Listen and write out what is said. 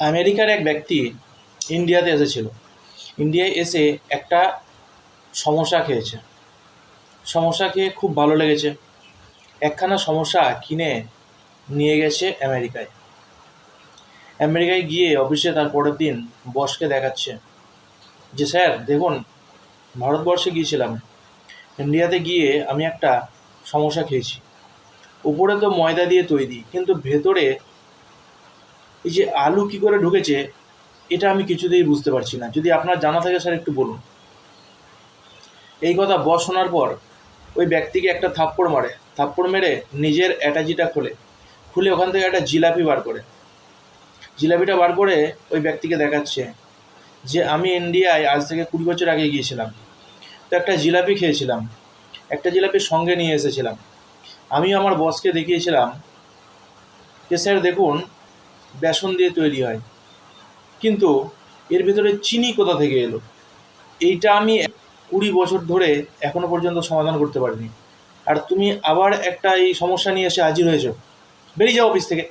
আমেরিকার এক ব্যক্তি ইন্ডিয়াতে এসেছিল। ইন্ডিয়ায় এসে একটা সমস্যা খেয়েছে। সমস্যা খেয়ে খুব ভালো লেগেছে। একখানা সমস্যা কিনে নিয়ে গেছে আমেরিকায়। আমেরিকায় গিয়ে অফিসে তার পরের দিন বসকে দেখাচ্ছে যে, স্যার, দেখুন, ভারতবর্ষে গিয়েছিলাম। ইন্ডিয়াতে গিয়ে আমি একটা সমস্যা খেয়েছি। উপরে তো ময়দা দিয়ে তৈরি, কিন্তু ভেতরে এই যে আলু কী করে ঢুকেছে, এটা আমি কিছুতেই বুঝতে পারছি না। যদি আপনার জানা থাকে স্যার, একটু বলুন। এই কথা বস শোনার পর ওই ব্যক্তিকে একটা থাপ্পড় মারে। থাপ্পড় মেরে নিজের অ্যাটাচিটা খোলে। খুলে ওখান থেকে একটা জিলাপি বার করে। জিলাপিটা বার করে ওই ব্যক্তিকে দেখাচ্ছে যে, আমি ইন্ডিয়ায় আজ থেকে কুড়ি বছর আগে গিয়েছিলাম। তো একটা জিলাপি খেয়েছিলাম। একটা জিলাপি সঙ্গে নিয়ে এসেছিলাম। আমি আমার বসকে দেখিয়েছিলাম যে, স্যার, দেখুন বেসন দিয়ে তৈরি হয়। কিন্তু এর ভিতরে চিনি কোথা থেকে এলো? এইটা আমি কুড়ি বছর ধরে এখনও পর্যন্ত সমাধান করতে পারিনি। আর তুমি আবার একটা এই সমস্যা নিয়ে এসে হাজির হয়েছো। বেরিয়ে যাও অফিস থেকে।